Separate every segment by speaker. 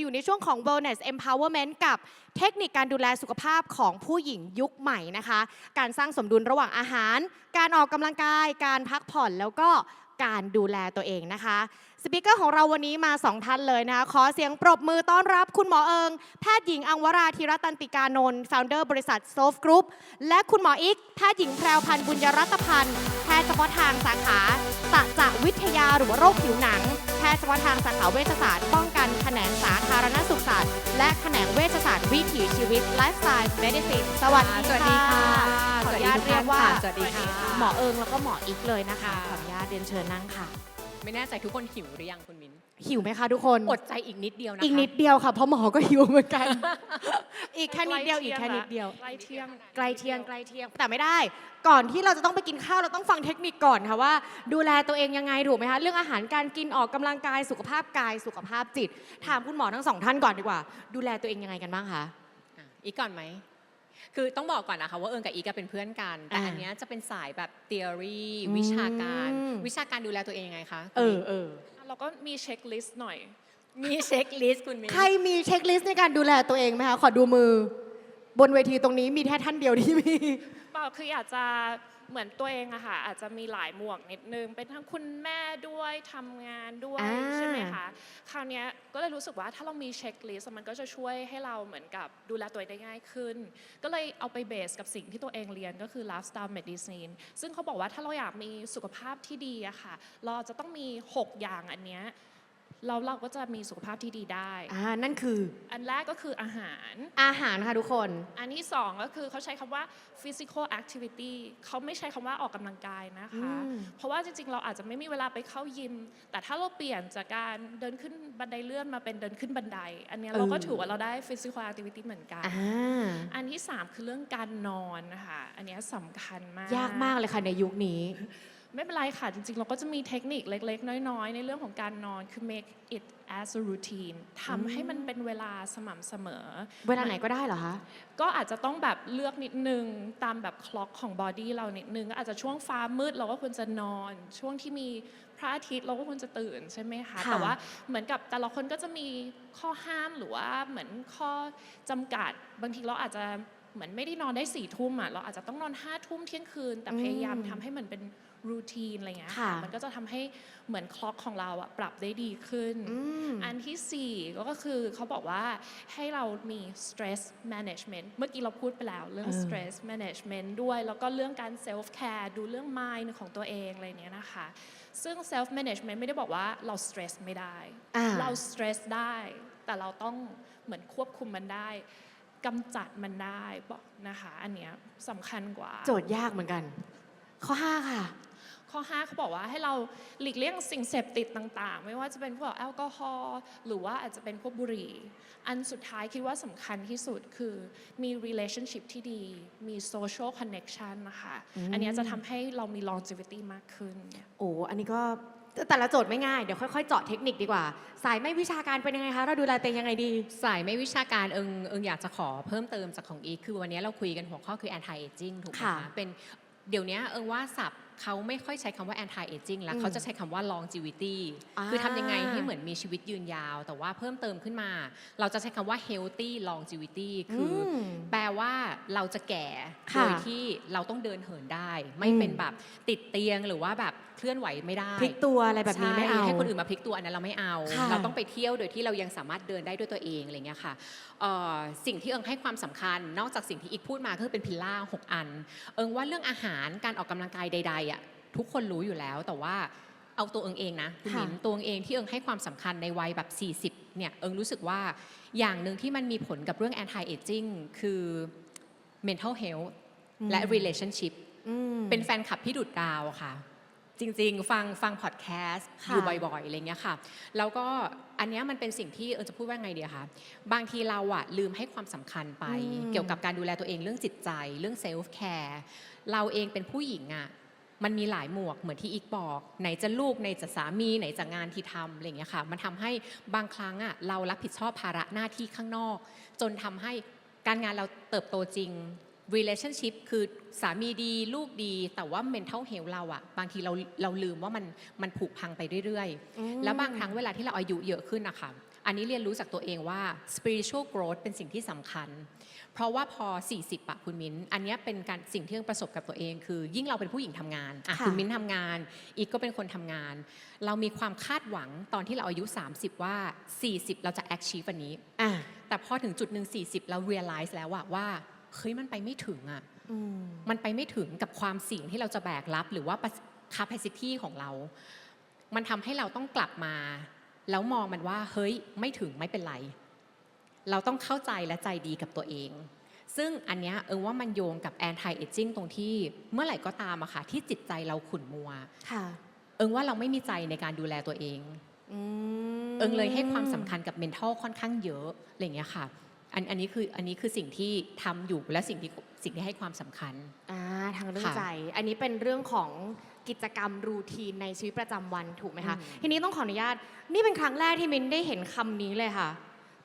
Speaker 1: อยู่ในช่วงของ wellness empowerment กับเทคนิคการดูแลสุขภาพของผู้หญิงยุคใหม่นะคะ การสร้างสมดุลระหว่างอาหาร การออกกำลังกาย การพักผ่อนแล้วก็การดูแลตัวเองนะคะ สปิเกอร์ของเราวันนี้มาสองท่านเลยนะคะขอเสียงปรบมือต้อนรับคุณหมอเอิง แพทย์หญิงอังวราธีรตันติกานนท์ founder บริษัท s o f Group และคุณหมออีก แพทย์หญิงแพรวพันธ์บุญยรัตพันธ์ แพทย์เฉพาะทางสาขาสัจวิทยาหรือว่าโรคผิวหนัง แพทย์เฉพาะทางสาขาเวชศาสตร์ป้องกันแขนงสาธารณสุขศาสตร์ และแขนงเวชศาสตร์วิถีชีวิต Lifestyle Medicine สวัสดี
Speaker 2: สวัสดีค่ะ
Speaker 1: ขออนุญาตเรียกว่า
Speaker 2: สวัสดีค่ะ
Speaker 1: หมอเอิงแล้วก็หมออีกเลยนะคะ
Speaker 2: ค่ะ
Speaker 1: ขออนุญาตเรียนเชิญนั่งค่ะ
Speaker 2: ไม่แน่ใจทุกคนหิวหรือยังคุณมิ้น
Speaker 1: หิวไหมคะทุกคน
Speaker 2: อดใจอีกนิดเดียวนะคะ
Speaker 1: อีกนิดเดียวค่ะเพราะหมอก็หิวเหมือนกัน อีกแค่นิดเดียวอีกแค่นิดเดียว
Speaker 3: ใกล้เที่ยง
Speaker 1: ใกล้เที่ยงใกล้เที่ยง แต่ไม่ได้ ก่อนที่เราจะต้องไปกินข้าวเราต้องฟังเทคนิคก่อนค่ะว่า ดูแลตัวเองยังไงถูกไหมคะเรื่องอาหารการกินออกกำลังกายสุขภาพกายสุขภาพจิต ถามคุณหมอทั้งสองท่านก่อนดีกว่า ดูแลตัวเองยังไงกันบ้างคะ
Speaker 2: อะอีกก่อนไหม คือต้องบอกก่อนนะคะว่าเอิงกับอีกก็เป็นเพื่อนกัน แต่
Speaker 1: อ่า
Speaker 2: อันเนี้ยจะเป็นสายแบบ theory
Speaker 1: อืม
Speaker 2: วิชาการ วิชาการดูแลตัวเองยังไงคะ
Speaker 1: เออเออ
Speaker 3: เราก็มีเช็คลิสต์หน่อย
Speaker 2: มีเช็คลิสต์คุณมิ้น
Speaker 1: ใครมีเช็คลิสต์ในการดูแลตัวเองไหมคะ ขอดูมือ บนเวทีตรงนี้มีแค่ท่านเดียวที่มี
Speaker 3: เปล่าคืออยากจะ เหมือนตัวเองอะค่ะอาจจะมีหลายหมวกนิดนึง เป็นทั้งคุณแม่ด้วยทำงานด้วย
Speaker 1: อ่า
Speaker 3: ใช่ไหมคะคราวเนี้ยก็เลยรู้สึกว่าถ้าเรามีเช็คลิสต์มันก็จะช่วยให้เราเหมือนกับดูแลตัวเองได้ง่ายขึ้น ก็เลยเอาไปเบสกับสิ่งที่ตัวเองเรียนก็คือ lifestyle medicine ซึ่งเขาบอกว่าถ้าเราอยากมีสุขภาพที่ดีอะค่ะ เราจะต้องมี 6 อย่างอันเนี้ย เราเราก็จะมีสุขภาพที่ดีได้
Speaker 1: อ่านั่นคือ
Speaker 3: อันแรกก็คืออาหาร
Speaker 1: อาหารค่ะทุกคน
Speaker 3: อันที่สองก็คือเขาใช้คำว่า physical activity เขาไม่ใช้คำว่าออกกำลังกายนะคะ
Speaker 1: อืม
Speaker 3: เพราะว่าจริงๆ เราอาจจะไม่มีเวลาไปเข้ายิม แต่ถ้าเราเปลี่ยนจากการเดินขึ้นบันไดเลื่อนมาเป็นเดินขึ้นบันได อันเนี้ยเราก็ถือว่าเราได้ physical activity เหมือนกัน
Speaker 1: อ่า
Speaker 3: อันที่สามคือเรื่องการนอนนะคะ อันเนี้ยสำคัญมาก
Speaker 1: ยากมากเลยค่ะในยุคนี้
Speaker 3: ไม่เป็นไรค่ะ จริงๆ เราก็จะมีเทคนิคเล็ก ๆ น้อย ๆ ในเรื่องของการนอนคือ make it as a routine ทำให้มันเป็นเวลาสม่ำเสมอ
Speaker 1: เวลาไหนก็ได้เหรอคะ
Speaker 3: ก็อาจจะต้องแบบเลือกนิดนึง ตามแบบคล็อกของบอดี้เรานิดนึงก็อาจจะช่วงฟ้ามืดเราก็ควรจะนอน ช่วงที่มีพระอาทิตย์เราก็ควรจะตื่นใช่ไหมคะ
Speaker 1: ค่ะ
Speaker 3: แต่ว่าเหมือนกับแต่ละคนก็จะมีข้อห้ามหรือว่าเหมือนข้อจำกัด บางทีเราอาจจะเหมือนไม่ได้นอนได้สี่ทุ่มอะ เราอาจจะต้องนอนห้าทุ่มเที่ยงคืน แต่พยายามทำให้มันเป็น รูทีนอะไรอย่างเงี้ย
Speaker 1: ค่ะ
Speaker 3: มันก็จะทำให้เหมือนคล็อกของเราอะปรับได้ดีขึ้น
Speaker 1: อืม
Speaker 3: อันที่ 4 ก็คือเขาบอกว่าให้เรามี stress management เมื่อกี้เราพูดไปแล้วเรื่อง
Speaker 1: เออ
Speaker 3: stress management ด้วย แล้วก็เรื่องการ self care ดูเรื่อง mind ของตัวเองอะไรเนี้ยนะคะ ซึ่ง self management ไม่ได้บอกว่าเรา stress ไม่ได้
Speaker 1: อ่า
Speaker 3: เรา stress ได้ แต่เราต้องเหมือนควบคุมมันได้กำจัดมันได้บอกนะคะ อันเนี้ยสำคัญกว่า
Speaker 1: โจทย์ยากเหมือนกัน ข้อ 5 ค่ะ
Speaker 3: ข้อ 5เขาบอกว่าให้เราหลีกเลี่ยงสิ่งเสพติดต่างๆ ไม่ว่าจะเป็นพวกแอลกอฮอล์หรือว่าอาจจะเป็นพวกบุหรี่ อันสุดท้ายคิดว่าสำคัญที่สุดคือมี relationship ที่ดี มี social connection นะคะ อันเนี้ยจะทำให้เรามี longevity มากขึ้น
Speaker 1: โอ้อันนี้ก็แต่ละโจทย์ไม่ง่าย เดี๋ยวค่อยๆ เจาะเทคนิคดีกว่า สายไม่วิชาการเป็นยังไงคะ เราดูแลตัวเองยังไงดี
Speaker 2: สายไม่วิชาการเอิงเอิงอยากจะขอเพิ่มเติมจากของอีกคือวันนี้เราคุยกันหัวข้อคือ anti aging ถูกไหม
Speaker 1: ค่ะ
Speaker 2: คะเป็นเดี๋ยวนี้เอิงว่าศัพท์ เขาไม่ค่อยใช้คำว่า anti aging แล้ว
Speaker 1: อืม
Speaker 2: เขาจะใช้คำว่า longevity
Speaker 1: อ่า
Speaker 2: คือทำยังไงให้เหมือนมีชีวิตยืนยาว แต่ว่าเพิ่มเติมขึ้นมา เราจะใช้คำว่า healthy longevity คืออ
Speaker 1: ม
Speaker 2: แปลว่าเราจะแก่
Speaker 1: ค่ะ
Speaker 2: โดยที่เราต้องเดินเหินได้ ไม่
Speaker 1: อืม
Speaker 2: เป็นแบบติดเตียงหรือว่าแบบเคลื่อนไหวไม่ได้
Speaker 1: พลิกตัวอะไรแบบนี้ไม่เอา
Speaker 2: ใช่ให้คนอื่นมาพลิกตัวอันนั้นเราไม่เอา
Speaker 1: ค่ะ
Speaker 2: เราต้องไปเที่ยวโดยที่เรายังสามารถเดินได้ด้วยตัวเองอะไรเงี้ยค่ะเอ่อสิ่งที่เอิงให้ความสำคัญ นอกจากสิ่งที่อีกพูดมาก็คือเป็นพิลล่าหกอัน เอิงว่าเรื่องอาหารการออกกำลังกายใด ๆอะทุกคนรู้อยู่แล้ว แต่ว่าเอาตัวเอิงเองนะคุณ
Speaker 1: ค่ะ
Speaker 2: หมินตัวเอิงเองที่เอิงให้ความสำคัญในวัยแบบ 40 เนี่ยเอิงรู้สึกว่าอย่างหนึ่งที่มันมีผลกับเรื่อง anti aging คือ mental health และ relationship
Speaker 1: อืม
Speaker 2: เป็นแฟนคลับพี่ดุดดาวค่ะ จริงๆ ฟังฟังพอดแคสต์
Speaker 1: ค่ะ
Speaker 2: อยู่บ่อยๆอะไรเงี้ยค่ะ แล้วก็อันเนี้ยมันเป็นสิ่งที่เออจะพูดว่าไงเดียคะบางทีเราอะลืมให้ความสำคัญไป เกี่ยวกับการดูแลตัวเองเรื่องจิตใจ เรื่องเซลฟ์แคร์เราเองเป็นผู้หญิงอะ มันมีหลายหมวกเหมือนที่อีกบอกไหนจะลูกไหนจะสามีไหนจะงานที่ทำอะไรเงี้ยค่ะ มันทำให้บางครั้งอะเรารับผิดชอบภาระหน้าที่ข้างนอก จนทำให้การงานเราเติบโตจริง relationship คือสามีดีลูกดี แต่ว่า mental health เราอะบางทีเราเราลืมว่ามันมันผุพังไปเรื่อย
Speaker 1: อืม
Speaker 2: ๆแล้วบางครั้งเวลาที่เราอายุเยอะขึ้นนะคะ อันนี้เรียนรู้จากตัวเองว่า spiritual growth เป็นสิ่งที่สำคัญ เพราะว่าพอ 40อะคุณมิ้น อันเนี้ยเป็นการสิ่งที่เอิงประสบกับตัวเอง คือ ยิ่งเราเป็นผู้หญิงทำงานอะ
Speaker 1: ค่ะ
Speaker 2: คุณมิ้นทำงาน อีกก็เป็นคนทำงาน เรามีความคาดหวังตอนที่เราอายุ 30 ว่า 40 เราจะ achieve อันนี้
Speaker 1: อะ
Speaker 2: แต่พอถึงจุดหนึ่ง40 เรา realize แล้วอะว่าเฮ้ยมันไปไม่ถึงอะ
Speaker 1: อืม
Speaker 2: มันไปไม่ถึงกับความเสี่ยงที่เราจะแบกรับหรือว่า capacity ของเรา มันทำให้เราต้องกลับมา แล้วมองมันว่าเฮ้ยไม่ถึงไม่เป็นไร เราต้องเข้าใจและใจดีกับตัวเอง ซึ่งอันเนี้ยเอิงว่ามันโยงกับ anti aging ตรงที่เมื่อไหร่ก็ตามอะค่ะที่จิตใจเราขุ่นมัว
Speaker 1: ค่ะ
Speaker 2: เอิงว่าเราไม่มีใจในการดูแลตัวเอง
Speaker 1: อืม
Speaker 2: เอิงเลยให้ความสำคัญกับ mental ค่อนข้างเยอะอะไรอย่างเงี้ยค่ะอันอันนี้คืออันนี้คือสิ่งที่ทำอยู่และสิ่งที่สิ่งที่ให้ความสำคัญ
Speaker 1: อ่าทางเรื่อง
Speaker 2: ค่ะ
Speaker 1: ใจ อันนี้เป็นเรื่องของ กิจกรรมรูทีนในชีวิตประจำวันถูกไหมคะ
Speaker 2: อืม
Speaker 1: ทีนี้ต้องขออนุญาต นี่เป็นครั้งแรกที่มินได้เห็นคำนี้เลยค่ะ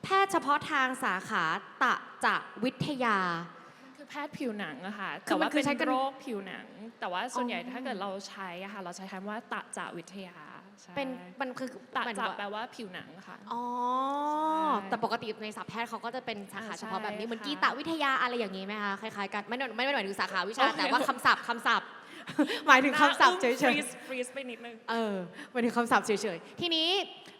Speaker 1: แพทย์เฉพาะทางสาขาตะจะวิทยา
Speaker 3: คือแพทย์ผิวหนังอะค่ะ
Speaker 1: คือ
Speaker 3: แต่
Speaker 1: มัน
Speaker 3: ว่า
Speaker 1: คือ
Speaker 3: เป็น
Speaker 1: ใช้กัน
Speaker 3: โรคผิวหนัง แต่ว่าส่วนใหญ่
Speaker 1: อ๋อ
Speaker 3: ถ้าเกิดเราใช้อะค่ะ เราใช้คำว่าตะจาวิทยาใช่
Speaker 1: เป็นมันคือ
Speaker 3: ตะ
Speaker 1: หมายถึ
Speaker 3: จะ
Speaker 1: งว่า
Speaker 3: แปลว่าผิวหนังค่ะ
Speaker 1: อ๋อ
Speaker 3: ใช่
Speaker 1: แต่ปกติในศัพท์แพทย์เขาก็จะเป็นสาขา
Speaker 3: อ่า
Speaker 1: เฉพาะแบบนี้
Speaker 3: ใช่
Speaker 1: เหมือน
Speaker 3: ค่ะ
Speaker 1: กีตวิทยาอะไรอย่างนี้ไหมคะ คล้ายๆกัน ไม่ได้ไม่ได้หมายถึงสาขาวิชา
Speaker 3: โอเค
Speaker 1: แต่ว่าคำศัพท์คำศัพท์ หมายถึงคำศัพท์เฉย
Speaker 3: ฟรี
Speaker 1: ๆ
Speaker 3: สฟรีสไปนิดนึง
Speaker 1: เออหมายถึงคำศัพท์เฉยๆทีนี้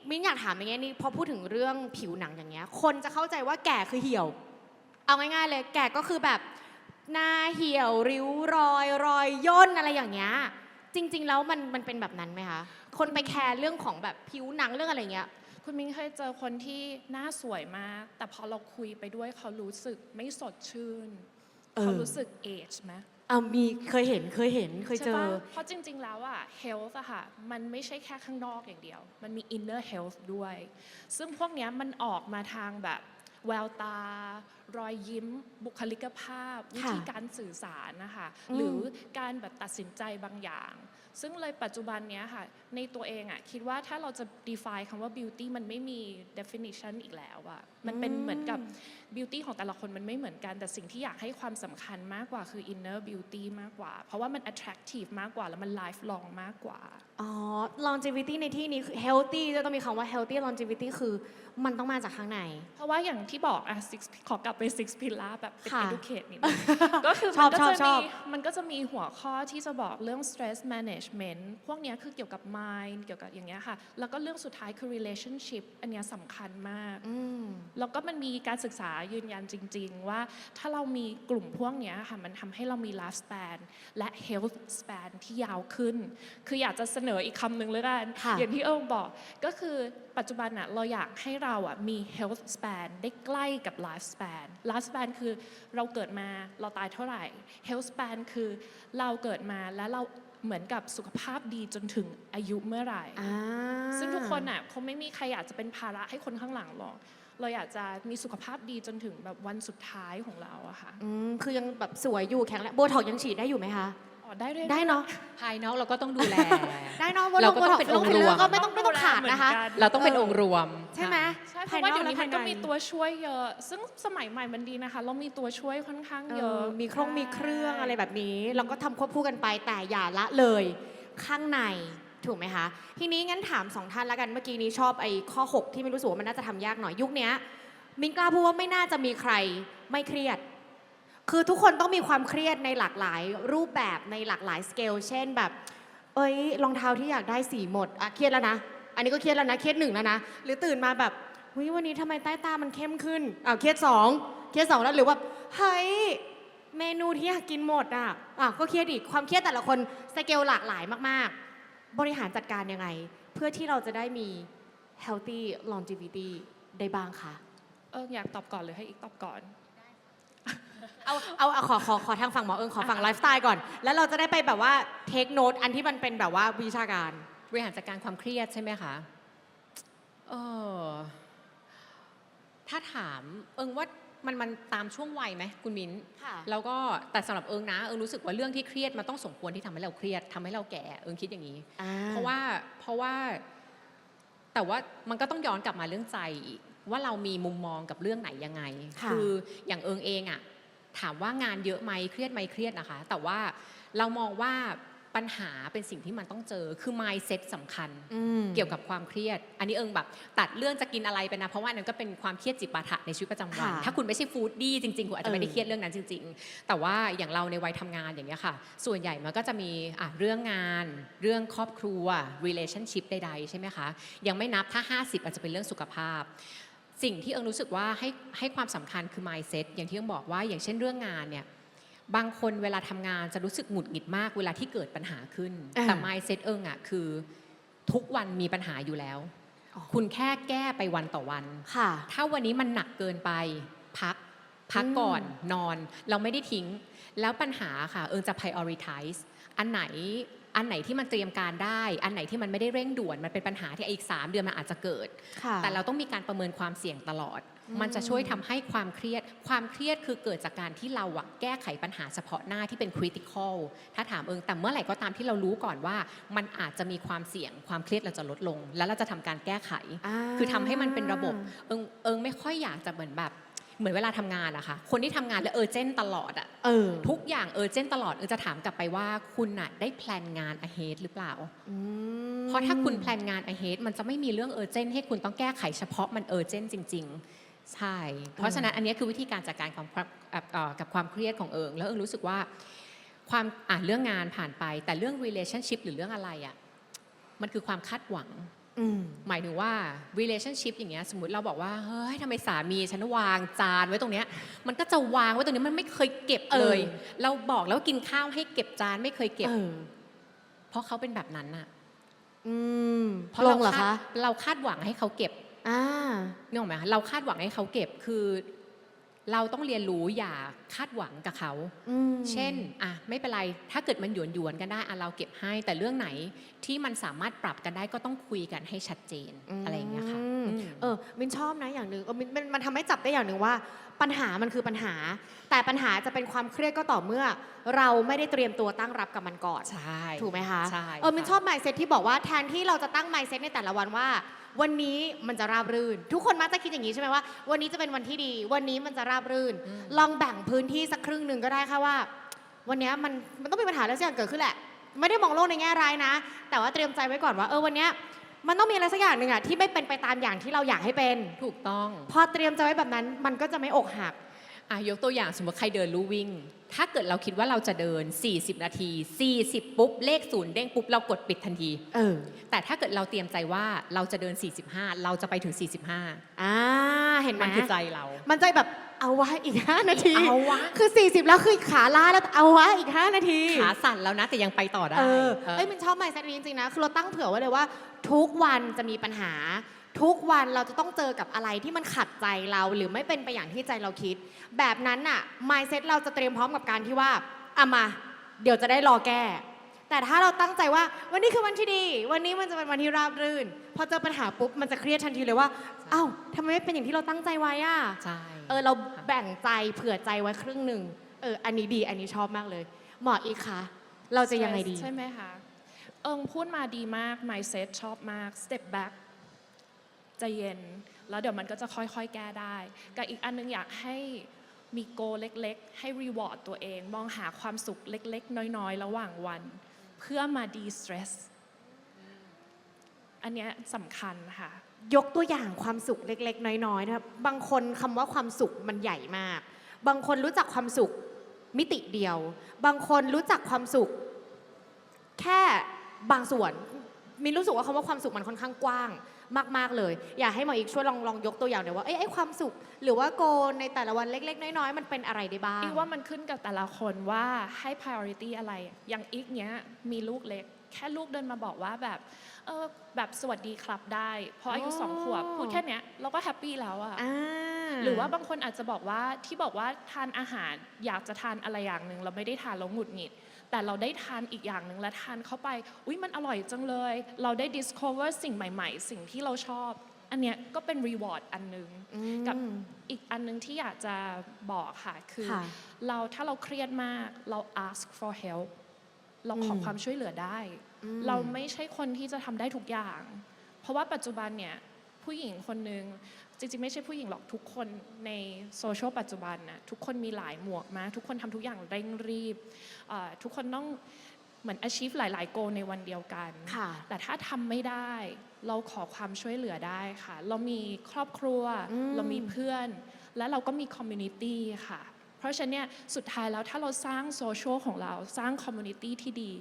Speaker 1: มิ้นอยากถามอย่างเงี้ยนี่พอพูดถึงเรื่องผิวหนังอย่างเงี้ย คนจะเข้าใจว่าแก่คือเหี่ยว เอาง่ายๆเลย แก่ก็คือแบบหน้าเหี่ยวริ้วรอยรอยย่นอะไรอย่างเงี้ยจริง ๆ แล้วมันมันเป็นแบบนั้นไหมคะคนไปแคร์เรื่องของแบบผิวหนังเรื่องอะไรเงี้ย
Speaker 3: คุณมิ้งเคยเจอคนที่หน้าสวยมาก แต่พอเราคุยไปด้วยเขารู้สึกไม่สดชื่น
Speaker 1: เออ
Speaker 3: เขารู้สึกเอจไหม
Speaker 1: อ่ามีเคยเห็นเคยเห็นเคยเจ
Speaker 3: ใช่
Speaker 1: อ
Speaker 3: ปะเพราะจริง ๆ แล้วอะ health อะค่ะ มันไม่ใช่แค่ข้างนอกอย่างเดียว มันมี inner health ด้วย ซึ่งพวกเนี้ยมันออกมาทางแบบแววตา รอยยิ้ม บุคลิกภาพ วิธีการสื่อสารนะคะ
Speaker 1: อืม
Speaker 3: หรือการแบบตัดสินใจบางอย่าง ซึ่งเลยปัจจุบันเนี้ยค่ะ ในตัวเองอะคิดว่าถ้าเราจะ define คำว่า beauty มันไม่มี definition อีกแล้วอะมันเป็นเหมือนกับ beauty ของแต่ละคนมันไม่เหมือนกัน แต่สิ่งที่อยากให้ความสำคัญมากกว่าคือ inner beauty มากกว่า เพราะว่ามัน attractive มากกว่า แล้วมัน lifelong มากกว่า
Speaker 1: อ๋อ longevity ในที่นี้คือ healthy จะต้องมีคำว่า healthy longevity คือมันต้องมาจากข้างใน
Speaker 3: เพราะว่าอย่างที่บอกอะ six ขอกลับไป six pillar แบบเป็น
Speaker 1: ค่ะ
Speaker 3: educate นิดนึงก็คือ
Speaker 1: ชอบ
Speaker 3: มันก็
Speaker 1: ชอบชอบ
Speaker 3: จะมีมันก็จะมีหัวข้อที่จะบอกเรื่อง stress management พวกเนี้ยคือเกี่ยวกับ mind เกี่ยวกับอย่างเงี้ยค่ะ แล้วก็เรื่องสุดท้ายคือ relationship อันเนี้ยสำคัญมาก
Speaker 1: อืม
Speaker 3: แล้วก็มันมีการศึกษายืนยันจริง ๆ ว่าถ้าเรามีกลุ่มพวกเนี้ยค่ะมันทำให้เรามี life span และ health span ที่ยาวขึ้น คืออยากจะเสนออีกคำหนึ่งเลยกัน
Speaker 1: ค่ะ
Speaker 3: อย่างที่เอิงบอกก็คือปัจจุบันอะเราอยากให้เราอะมี health span ได้ใกล้กับ life span life span คือเราเกิดมาเราตายเท่าไหร่ health span คือเราเกิดมาแล้วเรา เหมือนกับสุขภาพดีจนถึงอายุเมื่อไหร่
Speaker 1: อ่า
Speaker 3: ซึ่งทุกคนอะคงไม่มีใครอยากจะเป็นภาระให้คนข้างหลังหรอก เราอยากจะมีสุขภาพดีจนถึงแบบวันสุดท้ายของเราอะค่ะ
Speaker 1: อืมคือยังแบบสวยอยู่แข็งแรงโบท็อกยังฉีดได้อยู่ไหมคะ
Speaker 3: อ๋อได้ด้วย
Speaker 1: ได้เนาะ
Speaker 2: ภายนอกเราก็ต้องดูแล
Speaker 1: ได้เนาะโบ
Speaker 2: เรา
Speaker 1: ท็อก
Speaker 2: ก็
Speaker 1: โบ
Speaker 2: ต้
Speaker 1: ท็
Speaker 2: อ
Speaker 1: องก
Speaker 2: เป็น
Speaker 1: ฟิล
Speaker 2: องค์
Speaker 1: ฟิลเลอ
Speaker 2: รวม
Speaker 1: ร์ก็ไม่ต้องไม่ต้องขาดนะคะ
Speaker 3: เหมือนกัน
Speaker 2: เราต้องเป็นองค์รวม
Speaker 1: ใช่ไหม
Speaker 3: ใช่เพราะว่าเดี๋ยวนี้
Speaker 1: ภ
Speaker 3: มันก็
Speaker 1: ใมี
Speaker 3: ตัวช่วยเยอะ ซึ่งสมัยใหม่มันดีนะคะ เรามีตัวช่วยค่อนข้าง
Speaker 1: เอ
Speaker 3: เย
Speaker 1: อ
Speaker 3: อะ
Speaker 1: มีเครื่อง
Speaker 3: ใช่
Speaker 1: มีเครื่องอะไรแบบนี้ เราก็ทำควบคู่กันไปแต่อย่าละเลย ข้างในถูกไหมคะ ทีนี้งั้นถามสองท่านแล้วกันเมื่อกี้นี้ชอบไอ้ข้อ 6 ที่ไม่รู้สึกว่ามันน่าจะทำยากหน่อยยุคเนี้ยมินกล้าพูดว่าไม่น่าจะมีใครไม่เครียด คือทุกคนต้องมีความเครียดในหลากหลายรูปแบบในหลากหลายสเกลเช่นแบบ เอ้ยรองเท้าที่อยากได้สีหมดอะเครียดแล้วนะ อันนี้ก็เครียดแล้วนะเครียดหนึ่งแล้วนะหรือตื่นมาแบบเฮ้ยวันนี้ทำไมใต้ตามันเข้มขึ้นอ้าวเครียดสองเครียดสองแล้วหรือว่าเฮ้ยเมนูที่อยากกินหมดอะอะก็เครียดอีกความเครียดแต่ละคนสเกลหลากหลายมาก ๆ บริหารจัดการยังไง เพื่อที่เราจะได้มี healthy longevity ได้บ้างคะ
Speaker 3: เอออยากตอบก่อนหรือให้อีกตอบก่อน
Speaker 1: เอาเอาเอาขอขอขอทางฝั่งหมอเอิงขอฝั่งไลฟ์สไตล์ก่อน แล้วเราจะได้ไปแบบว่าเทคโน e อันที่มันเป็นแบบว่าวิชาการ
Speaker 2: บริหารจัดการความเครียดใช่ไหมคะเออถ้าถามเอิงว่ามันมันตามช่วงวัยไหมคุณมิ้น
Speaker 1: ค่ะ
Speaker 2: แล้วก็แต่สำหรับเอิงนะเอิงรู้สึกว่าเรื่องที่เครียดมันต้องสมควรที่ทำให้เราเครียดทำให้เราแก่เอิงคิดอย่างนี้ เพราะว่าเพราะว่าแต่ว่ามันก็ต้องย้อนกลับมาเรื่องใจอีกว่าเรามีมุมมองกับเรื่องไหนยังไง
Speaker 1: ค่ะ
Speaker 2: ออย่างเอิงเองอะ ถามว่างานเยอะไหมเครียดไหมเครียดนะคะ แต่ว่าเรามองว่าปัญหาเป็นสิ่งที่มันต้องเจอคือ mindset สำคัญ
Speaker 1: อืม
Speaker 2: เกี่ยวกับความเครียด อันนี้เอิงแบบ ตัดเรื่องจะกินอะไรไปนะ เพราะว่าอันนั้นก็เป็นความเครียดจิปาถะในชีวิตประจำวัน
Speaker 1: ค่ะ
Speaker 2: ถ้าคุณไม่ใช่ฟู้ดดี้จริงๆ คุณอาจจะไม่ได้
Speaker 1: เออ
Speaker 2: เครียดเรื่องนั้นจริง ๆ แต่ว่าอย่างเราในวัยทำงานอย่างเงี้ยค่ะ ส่วนใหญ่มันก็จะมีอะเรื่องงาน เรื่องครอบครัว relationship ใดๆ ใช่ไหมคะ ยังไม่นับถ้า 50 อาจจะเป็นเรื่องสุขภาพ สิ่งที่เอิงรู้สึกว่าให้ให้ความสำคัญคือ mindset อย่างที่เอิงบอกว่าอย่างเช่นเรื่องงานเนี่ยบางคนเวลาทำงานจะรู้สึกหงุดหงิดมาก เวลาที่เกิดปัญหาขึ้น
Speaker 1: อ่า
Speaker 2: แต่ mindset เอิงอะคือทุกวันมีปัญหาอยู่แล้ว
Speaker 1: อ๋อ
Speaker 2: คุณแค่แก้ไปวันต่อวัน
Speaker 1: ค่ะ
Speaker 2: ถ้าวันนี้มันหนักเกินไปพักพัก
Speaker 1: อืม
Speaker 2: ก่อนนอนเราไม่ได้ทิ้ง แล้วปัญหาค่ะ เอิงจะ prioritize อันไหน อันไหนที่มันเตรียมการได้ อันไหนที่มันไม่ได้เร่งด่วนมันเป็นปัญหาที่อีก 3 เดือนมันอาจจะเกิด
Speaker 1: ค่ะ
Speaker 2: แต่เราต้องมีการประเมินความเสี่ยงตลอด
Speaker 1: อืม
Speaker 2: มันจะช่วยทำให้ความเครียด ความเครียดคือเกิดจากการที่เราอะแก้ไขปัญหาเฉพาะหน้าที่เป็น critical ถ้าถามเอิงแต่เมื่อไหร่ก็ตามที่เรารู้ก่อนว่า มันอาจจะมีความเสี่ยง ความเครียดเราจะลดลง แล้วเราจะทำการแก้ไขา คือทำให้มันเป็นระบบ เอิงเอิงไม่ค่อยอยากจะเหมือนแบบ เหมือนเวลาทำงานอะค่ะ คนที่ทำงานแล้วเออเจนตลอดอะ
Speaker 1: เออ
Speaker 2: ทุกอย่างเออเจนตลอดเอิงจะถามกลับไปว่าคุณน่ะได้แพลนงาน ahead หรือเปล่า
Speaker 1: อืม
Speaker 2: เพราะถ้าคุณแพลนงาน ahead มันจะไม่มีเรื่องเออเจนให้คุณต้องแก้ไขเฉพาะมันเออเจนจริง ๆ ใช่ เพราะฉะนั้นอันนี้คือวิธีการจัดการความเอ่อเอ่อกับความเครียดของเอิงแล้วเอิงรู้สึกว่าความอ่านเรื่องงานผ่านไป แต่เรื่อง relationship หรือเรื่องอะไรอะ่ะมันคือความคาดหวัง
Speaker 1: อืม
Speaker 2: หมายถึงว่า relationship อย่างเงี้ยสมมติเราบอกว่าเฮ้ยทำไมสามีฉันวางจานไว้ตรงเนี้ยมันก็จะวางไว้ตรงนี้มันไม่เคยเก็บเลย
Speaker 1: เออ
Speaker 2: เราบอกแล้วกินข้าวให้เก็บจานไม่เคยเก็บ
Speaker 1: เออ
Speaker 2: เพราะเขาเป็นแบบนั้นน่ะ
Speaker 1: อืม
Speaker 2: เพราะ
Speaker 1: ล
Speaker 2: เรา
Speaker 1: งเหรอ
Speaker 2: คา
Speaker 1: คะ
Speaker 2: ดเราคาดหวังให้เขาเก็บ
Speaker 1: อ่า
Speaker 2: นึกออกไหมคะเราคาดหวังให้เขาเก็บคือ เราต้องเรียนรู้อย่าคาดหวังกับเขา
Speaker 1: อืม
Speaker 2: เช่นอะไม่เป็นไร ถ้าเกิดมันหยวนหยวนๆกันได้อะเราเก็บให้ แต่เรื่องไหนที่มันสามารถปรับกันได้ก็ต้องคุยกันให้ชัดเจน
Speaker 1: อืม
Speaker 2: อะไรอย่างเงี้ยค่ะ
Speaker 1: อื ม
Speaker 2: อืม
Speaker 1: เออมินชอบนะอย่างหนึ่งเออมินมันมันทำให้จับได้อย่างหนึ่งว่า ปัญหามันคือปัญหา แต่ปัญหาจะเป็นความเครียดก็ต่อเมื่อ เราไม่ได้เตรียมตัวตั้งรับกับมันก่อน
Speaker 2: ใช่
Speaker 1: ถูกไหมคะ
Speaker 2: ใช่
Speaker 1: เออมิน
Speaker 2: ค่ะ
Speaker 1: ชอบ mindset ที่บอกว่าแทนที่เราจะตั้ง mindset ในแต่ละวันว่า วันนี้มันจะราบรื่น ทุกคนมักจะคิดอย่างนี้ใช่ไหมว่า วันนี้จะเป็นวันที่ดี วันนี้มันจะราบรื่น
Speaker 2: อืม
Speaker 1: ลองแบ่งพื้นที่สักครึ่งหนึ่งก็ได้ค่ะว่า วันนี้มันมันต้องมีปัญหาอะไรสักอย่างเกิดขึ้นแหละ ไม่ได้มองโลกในแง่ร้ายนะ แต่ว่าเตรียมใจไว้ก่อนว่าเออวันเนี้ย มันต้องมีอะไรสักอย่างหนึ่งอะที่ไม่เป็นไปตามอย่างที่เราอยากให้เป็น
Speaker 2: ถูกต้อง
Speaker 1: พอเตรียมใจไว้แบบนั้นมันก็จะไม่อกหัก
Speaker 2: อะยกตัวอย่างสมมติใครเดินลู่วิ่ง ถ้าเกิดเราคิดว่าเราจะเดิน 40 นาที 40 ปุ๊บ เลขศูนย์เด้งปุ๊บ เรากดปิดทันที
Speaker 1: เออ
Speaker 2: แต่ถ้าเกิดเราเตรียมใจว่าเราจะเดิน 45 เราจะไปถึง 45
Speaker 1: อ่าเห็นไหม
Speaker 2: มันคือใจเรา
Speaker 1: มันใจแบบ เอาวะอีก 5 นาที
Speaker 2: เอาวะ
Speaker 1: คือ 40 แล้วคือขาล้าแล้วเอาวะอีก 5 นาที
Speaker 2: ขาสั่นแล้วนะแต่ยังไปต่อได้
Speaker 1: เออ
Speaker 2: เออ
Speaker 1: เอ้ยมันชอบไมซ์เซตนี้จริงๆนะ คือเราตั้งเผื่อไว้เลยว่า ทุกวันจะมีปัญหา ทุกวันเราจะต้องเจอกับอะไรที่มันขัดใจเราหรือไม่เป็นไปอย่างที่ใจเราคิด แบบนั้นน่ะไมซ์เซตเราจะเตรียมพร้อมกับการที่ว่าอะมา เดี๋ยวจะได้รอแก้ แต่ถ้าเราตั้งใจว่าวันนี้คือวันที่ดี วันนี้มันจะเป็นวันที่ราบรื่น พอเจอปัญหาปุ๊บมันจะเครียดทันทีเลยว่าเอ้าทำไมไม่เป็นอย่างที่เราตั้งใจไว้อะ
Speaker 2: ใช่
Speaker 1: เออเราแบ่งใจเผื่อใจไว้ครึ่งหนึ่งเอออันนี้ดีอันนี้ชอบมากเลย หมออีกคะเราจะยังไงดี
Speaker 3: ใช่ไหมคะเอิงพูดมาดีมาก mindset ชอบมาก step back ใจะเย็น แล้วเดี๋ยวมันก็จะค่อยๆ แก้ได้กับอีกอันนึงอยากให้มีโกเล็กๆ ให้ reward ตัวเอง มองหาความสุขเล็กๆ น้อยๆ ระหว่างวัน เพื่อมาดีสเตรสอันเนี้ยสำคัญค่ะ
Speaker 1: ยกตัวอย่างความสุขเล็ก ๆ น้อยๆนะครับบางคนคำว่าความสุขมันใหญ่มาก บางคนรู้จักความสุขมิติเดียว บางคนรู้จักความสุข แค่บางส่วนมินรู้สึกว่าคำว่าความสุขมันค่อนข้างกว้าง มาก ๆ เลย อยากให้หมออีกช่วยลองลองยกตัวอย่างหน่อยว่าเอ้ยไอ้ความสุข หรือว่าโกในแต่ละวันเล็ก ๆ น้อยๆ มันเป็นอะไรได้บ้าง
Speaker 3: อีกว่ามันขึ้นกับแต่ละคนว่าให้ priority อะไร อย่างอีกเนี้ยมีลูกเล็ก แค่ลูกเดินมาบอกว่าแบบเออแบบสวัสดีครับได้พออายุ
Speaker 1: อ๋อ
Speaker 3: สองขวบพูดแค่เนี้ยเราก็แฮปปี้แล้วอะ
Speaker 1: อ่า
Speaker 3: หรือว่าบางคนอาจจะบอกว่าที่บอกว่าทานอาหารอยากจะทานอะไรอย่างหนึ่งเราไม่ได้ทานแล้วหงุดหงิด แต่เราได้ทานอีกอย่างหนึ่งและทานเข้าไป อุ้ยมันอร่อยจังเลย เราได้ discover สิ่งใหม่ ๆ สิ่งที่เราชอบ อันเนี้ยก็เป็น reward อันหนึง
Speaker 1: อืม
Speaker 3: กับอีกอันหนึงที่อยากจะบอกค่ะคือ
Speaker 1: ค่ะ
Speaker 3: เราถ้าเราเครียดมากเรา ask for help เราขออ
Speaker 1: ม
Speaker 3: ความช่วยเหลือได้
Speaker 1: อืม
Speaker 3: เราไม่ใช่คนที่จะทำได้ทุกอย่าง เพราะว่าปัจจุบันเนี่ยผู้หญิงคนหนึ่ง จริงๆ ไม่ใช่ผู้หญิงหรอกทุกคนในโซเชียลปัจจุบันนะทุกคนมีหลายหมวกมากทุกคนทำทุกอย่างเร่งรีบเอ่อทุกคนต้องเหมือน achieve หลายๆโกในวันเดียวกัน
Speaker 1: ค่ะ
Speaker 3: แต่ถ้าทำไม่ได้ เราขอความช่วยเหลือได้ค่ะ เรามีครอบครัว
Speaker 1: อืม
Speaker 3: เรามีเพื่อน และเราก็มีคอมมูนิตี้ค่ะ เพราะฉะนั้นเนี่ยสุดท้ายแล้วถ้าเราสร้างโซเชียลของเราสร้างคอมมูนิตี้ที่ดี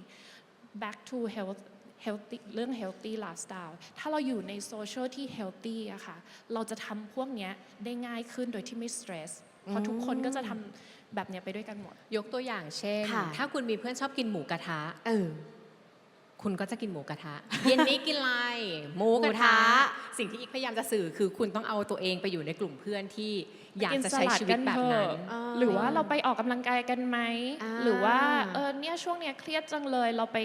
Speaker 3: back to health healthy เรื่อง healthy lifestyle ถ้าเราอยู่ในโซเชียลที่ healthy อะค่ะ เราจะทำพวกเนี้ยได้ง่ายขึ้นโดยที่ไม่ stress เพราะทุกคนก็จะทำแบบเนี้ยไปด้วยกันหมด
Speaker 2: ยกตัวอย่างเช่น
Speaker 1: ค่ะ
Speaker 2: ถ้าคุณมีเพื่อนชอบกินหมูกระทะ
Speaker 1: เออ
Speaker 2: คุณก็จะกินหมูกระทะ เย็นนี้กินอะไรหมูกระทะ
Speaker 1: หมูกระทะ
Speaker 2: สิ่งที่อีกพยายามจะสื่อคือคุณต้องเอาตัวเองไปอยู่ในกลุ่มเพื่อนที่ อยาก
Speaker 3: กิน
Speaker 2: จะ
Speaker 3: ส
Speaker 2: ใช้
Speaker 3: ลัด
Speaker 2: ชีวิตแบบนั้น
Speaker 3: กันเถอะ
Speaker 1: เออ
Speaker 3: หรือว่าเราไปออกกำลังกายกันไหม
Speaker 1: อ่า
Speaker 3: หรือว่าเออเนี่ยช่วงเนี้ยเครียดจังเลย เราไป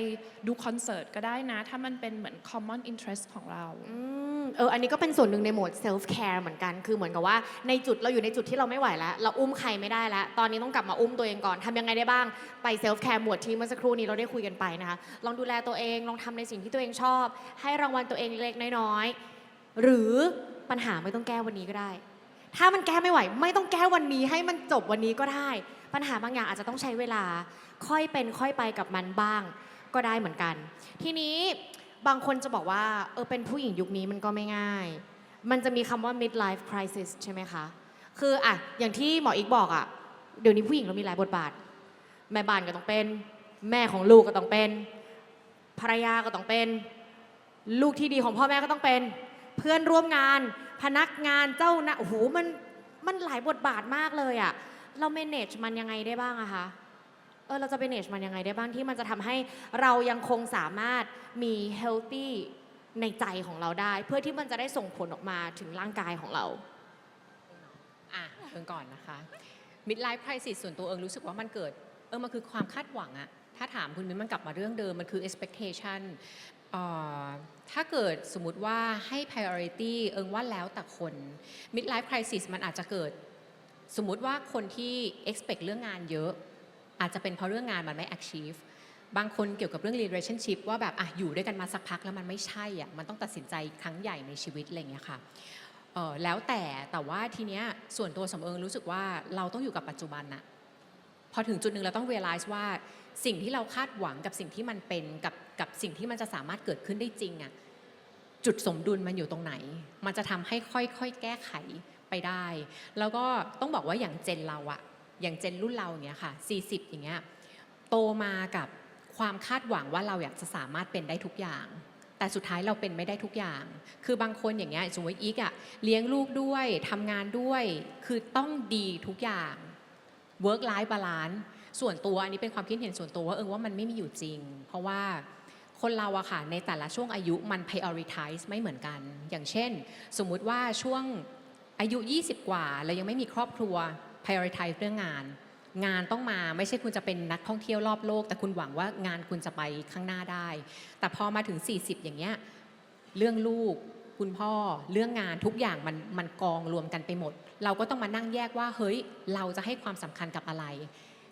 Speaker 3: ดูคอนเสิร์ตก็ได้นะ ถ้ามันเป็นเหมือน common interest ของเรา
Speaker 1: อืมเอออันนี้ก็เป็นส่วนหนึ่งในโหมด self care เหมือนกัน คือเหมือนกับว่าในจุดเราอยู่ในจุดที่เราไม่ไหวแล้ว เราอุ้มใครไม่ได้แล้ว ตอนนี้ต้องกลับมาอุ้มตัวเองก่อนทำยังไงได้บ้าง ไป self care หมวดที่เมื่อสักครู่นี้เราได้คุยกันไปนะคะ ลองดูแลตัวเอง ลองทำในสิ่งที่ตัวเองชอบ ให้รางวัลตัวเองเล็กๆน้อยๆ หรือปัญหาไม่ต้องแก้วันนี้ก็ได้ ถ้ามันแก้ไม่ไหว ไม่ต้องแก้วันนี้ให้มันจบวันนี้ก็ได้ ปัญหาบางอย่างอาจจะต้องใช้เวลา ค่อยเป็นค่อยไปกับมันบ้าง ก็ได้เหมือนกัน ทีนี้บางคนจะบอกว่าเออเป็นผู้หญิงยุคนี้มันก็ไม่ง่าย มันจะมีคำว่า midlife crisis ใช่ไหมคะ คืออะอย่างที่หมออีกบอกอะเดี๋ยวนี้ผู้หญิงเรามีหลายบทบาท แม่บ้านก็ต้องเป็น แม่ของลูกก็ต้องเป็น ภรรยาก็ต้องเป็น ลูกที่ดีของพ่อแม่ก็ต้องเป็น เพื่อนร่วมงาน พนักงานเจ้าหน้าโอ้โหมันมันหลายบทบาทมากเลยอะเรา manage มันยังไงได้บ้างอะคะเออเราจะ manage มันยังไงได้บ้างที่มันจะทำให้เรายังคงสามารถมี healthy ในใจของเราได้ เพื่อที่มันจะได้ส่งผลออกมาถึงร่างกายของเรา
Speaker 2: อะเอิงก่อนนะคะ midlife crisis ส่วนตัวเอิงรู้สึกว่ามันเกิด เออมันคือความคาดหวังอะถ้าถามคุณมิ้นมันกลับมาเรื่องเดิม มันคือ expectation ถ้าเกิดสมมติว่าให้ priority เอิงว่าแล้วแต่คน midlife crisis มันอาจจะเกิด สมมติว่าคนที่ expect เรื่องงานเยอะ อาจจะเป็นเพราะเรื่องงานมันไม่ achieve บางคนเกี่ยวกับเรื่อง relationship ว่าแบบอะอยู่ด้วยกันมาสักพักแล้วมันไม่ใช่อะมันต้องตัดสินใจครั้งใหญ่ในชีวิตอะไรอย่างเงี้ยค่ะแล้วแต่แต่ว่าทีเนี้ยส่วนตัวสำเอิงรู้สึกว่าเราต้องอยู่กับปัจจุบันนะพอถึงจุดหนึ่งเราต้อง realize ว่าสิ่งที่เราคาดหวังกับสิ่งที่มันเป็นกับ กับสิ่งที่มันจะสามารถเกิดขึ้นได้จริงอะจุดสมดุลมันอยู่ตรงไหน มันจะทำให้ค่อยๆ แก้ไขไปได้ แล้วก็ต้องบอกว่าอย่างเจนเราอะอย่างเจนรุ่นเราเงี้ยค่ะ 40 อย่างเงี้ยโตมากับความคาดหวังว่าเราอยากจะสามารถเป็นได้ทุกอย่าง แต่สุดท้ายเราเป็นไม่ได้ทุกอย่าง คือบางคนอย่างเงี้ยสมมติอีกอะเลี้ยงลูกด้วยทำงานด้วย คือต้องดีทุกอย่าง work life balance ส่วนตัวอันนี้เป็นความคิดเห็นส่วนตัวว่าเออว่ามันไม่มีอยู่จริง เพราะว่า คนเราอะค่ะในแต่ละช่วงอายุมัน prioritize ไม่เหมือนกัน อย่างเช่น สมมุติว่าช่วงอายุ 20 กว่าเรายังไม่มีครอบครัว prioritize เรื่องงาน งานต้องมาไม่ใช่คุณจะเป็นนักท่องเที่ยวรอบโลก แต่คุณหวังว่างานคุณจะไปข้างหน้าได้ แต่พอมาถึง 40 อย่างเงี้ยเรื่องลูกคุณพ่อเรื่องงานทุกอย่างมันมันกองรวมกันไปหมด เราก็ต้องมานั่งแยกว่าเฮ้ยเราจะให้ความสำคัญกับอะไร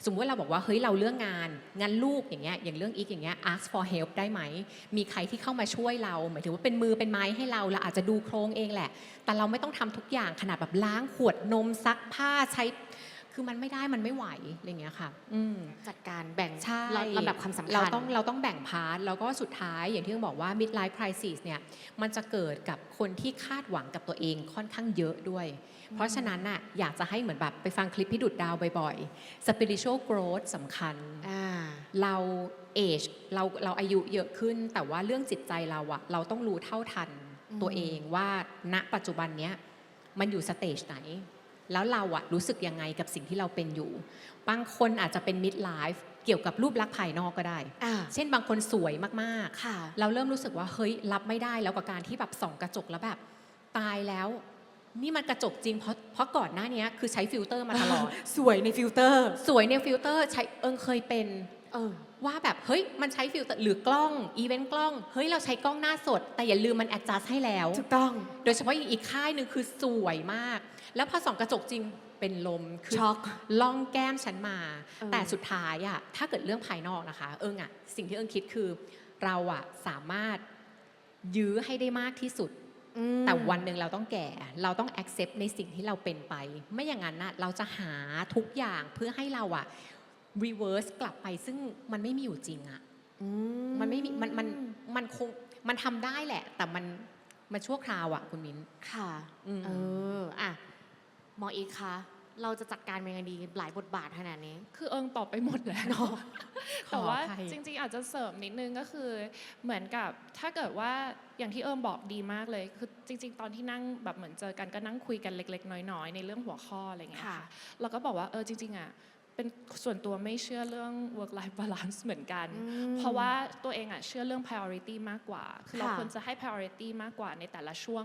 Speaker 2: สมมติว่าเราบอกว่าเฮ้ยเราเรื่องงานงานลูกอย่างเงี้ยอย่างเรื่องอีกอย่างเงี้ย ask for help ได้ไหม มีใครที่เข้ามาช่วยเรา หมายถึงว่าเป็นมือเป็นไม้ให้เราเราอาจจะดูโครงเองแหละ แต่เราไม่ต้องทำทุกอย่างขนาดแบบล้างขวดนมซักผ้าใช้ คือมันไม่ได้มันไม่ไหวอะไรอย่างเงี้ยค่ะอืม
Speaker 1: จัดการแบ่ง
Speaker 2: ใช่
Speaker 1: ลำดับความสำคัญ
Speaker 2: เราต้องเราต้องแบ่งพาร์ทแล้วก็สุดท้ายอย่างที่ต้องบอกว่า midlife crisis เนี่ยมันจะเกิดกับคนที่คาดหวังกับตัวเองค่อนข้างเยอะด้วย เพราะฉะนั้นน่ะอยากจะให้เหมือนแบบไปฟังคลิปพี่ดุดดาวบ่อยๆ spiritual growth สำคัญ
Speaker 1: อ่า
Speaker 2: เราเอจเราเราอายุเยอะขึ้น แต่ว่าเรื่องจิตใจเราอะเราต้องรู้เท่าทัน
Speaker 1: อืม
Speaker 2: ตัวเองว่าณปัจจุบันเนี้ยมันอยู่สเตจไหน แล้วเราอะรู้สึกยังไงกับสิ่งที่เราเป็นอยู่ บางคนอาจจะเป็น mid life เกี่ยวกับรูปลักษณ์ภายนอกก็ได้
Speaker 1: อ่า
Speaker 2: เช่นบางคนสวยมาก
Speaker 1: ค่ะ
Speaker 2: ๆ เราเริ่มรู้สึกว่าเฮ้ยรับไม่ได้แล้วกับการที่แบบส่องกระจกแล้วแบบ ตายแล้ว นี่มันกระจกจริงเพราะเพราะก่อนหน้านี้คือใช้ฟิลเตอร์มาตลอด
Speaker 1: สวยในฟิลเตอร์
Speaker 2: สวยในฟิลเตอร์ใช้เอิงเคยเป็น
Speaker 1: เออ
Speaker 2: ว่าแบบเฮ้ยมันใช้ฟิลเตอร์หรือกล้องอีเวนต์กล้องเฮ้ยเราใช้กล้องหน้าสด แต่อย่าลืมมันแอดจัสให้แล้ว
Speaker 1: ถูกต้อง
Speaker 2: โดยเฉพาะอีกค่ายหนึ่งคือสวยมาก แล้วพอส่องกระจกจริงเป็นลมคือ
Speaker 1: ช็อก
Speaker 2: ล่องแก้มฉันมา
Speaker 1: เออ
Speaker 2: แต่สุดท้ายอะถ้าเกิดเรื่องภายนอกนะคะ เอิงอะสิ่งที่เอิงคิดคือเราอะสามารถยื้อให้ได้มากที่สุด
Speaker 1: อืม
Speaker 2: แต่วันหนึ่งเราต้องแก่ เราต้อง accept ในสิ่งที่เราเป็นไป ไม่อย่างนั้นนะเราจะหาทุกอย่างเพื่อให้เราอะ reverse กลับไปซึ่งมันไม่มีอยู่จริงอะ
Speaker 1: อื
Speaker 2: มันไม่มีมันมันมันคงมันทำได้แหละ แต่มันมันชั่วคราวอะคุณมิ้น
Speaker 1: ค่ะ
Speaker 2: อืม
Speaker 1: เอออะหมออีกคะเราจะจัดการเป็นยังไงดีหลายบทบาทขนาดนี้
Speaker 3: คือเอิงตอบไปหมดแล้ว
Speaker 1: เนาะ
Speaker 3: แต่ว่า
Speaker 2: ขออภัย
Speaker 3: จริงๆอาจจะเสริมนิดนึงก็คือเหมือนกับถ้าเกิดว่าอย่างที่เอิมบอกดีมากเลย คือจริง ๆ ตอนที่นั่งแบบเหมือนเจอกันก็นั่งคุยกันเล็ก ๆ น้อยๆในเรื่องหัวข้ออะไรอย่างเงี้ย
Speaker 1: ค่ะ
Speaker 3: ค่ะ เราก็บอกว่าเออจริงๆอะ เป็นส่วนตัวไม่เชื่อเรื่อง work life balance เหมือนกัน
Speaker 1: อืม
Speaker 3: เพราะว่าตัวเองอะเชื่อเรื่อง priority มากกว่า คือเรา
Speaker 1: ค่ะ
Speaker 3: ควรจะให้ priority มากกว่าในแต่ละช่วง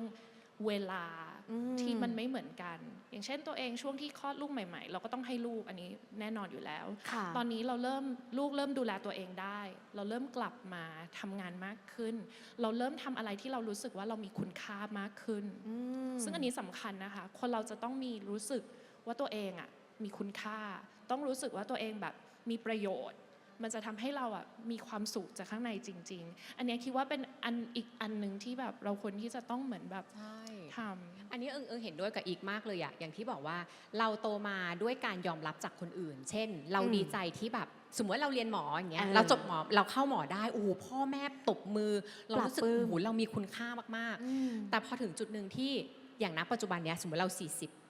Speaker 3: เวลา
Speaker 1: อืม
Speaker 3: ที่มันไม่เหมือนกัน อย่างเช่นตัวเองช่วงที่คลอดลูกใหม่ ๆ เราก็ต้องให้ลูกอันนี้แน่นอนอยู่แล้ว
Speaker 1: ค่ะ
Speaker 3: ตอนนี้เราเริ่มลูกเริ่มดูแลตัวเองได้ เราเริ่มกลับมาทำงานมากขึ้น เราเริ่มทำอะไรที่เรารู้สึกว่าเรามีคุณค่ามากขึ้น
Speaker 1: อืม
Speaker 3: ซึ่งอันนี้สำคัญนะคะ คนเราจะต้องมีรู้สึกว่าตัวเองอะ มีคุณค่า ต้องรู้สึกว่าตัวเองแบบมีประโยชน์ มันจะทำให้เราอะมีความสุขจากข้างในจริง ๆ อันเนี้ยคิดว่าเป็นอันอีกอันหนึ่งที่แบบเราควรที่จะต้องเหมือนแบบ
Speaker 2: ใช่
Speaker 3: ทำ
Speaker 2: อันนี้เอิงเอิงเห็นด้วยกับอีกมากเลยอะอย่างที่บอกว่าเราโตมาด้วยการยอมรับจากคนอื่น เช่น เรา
Speaker 1: อืม
Speaker 2: ดีใจที่แบบสมมติว่าเราเรียนหมออย่างเงี้ย
Speaker 1: เออ
Speaker 2: เราจบหมอเราเข้าหมอได้โอ้โหพ่อแม่ตบมือ เรารู้สึก
Speaker 1: ปรับปลื้ม
Speaker 2: โอ้โหเรามีคุณค่ามาก
Speaker 1: อืม
Speaker 2: ๆแต่พอถึงจุดหนึ่งที่อย่างณปัจจุบันเนี้ยสมมติเรา 40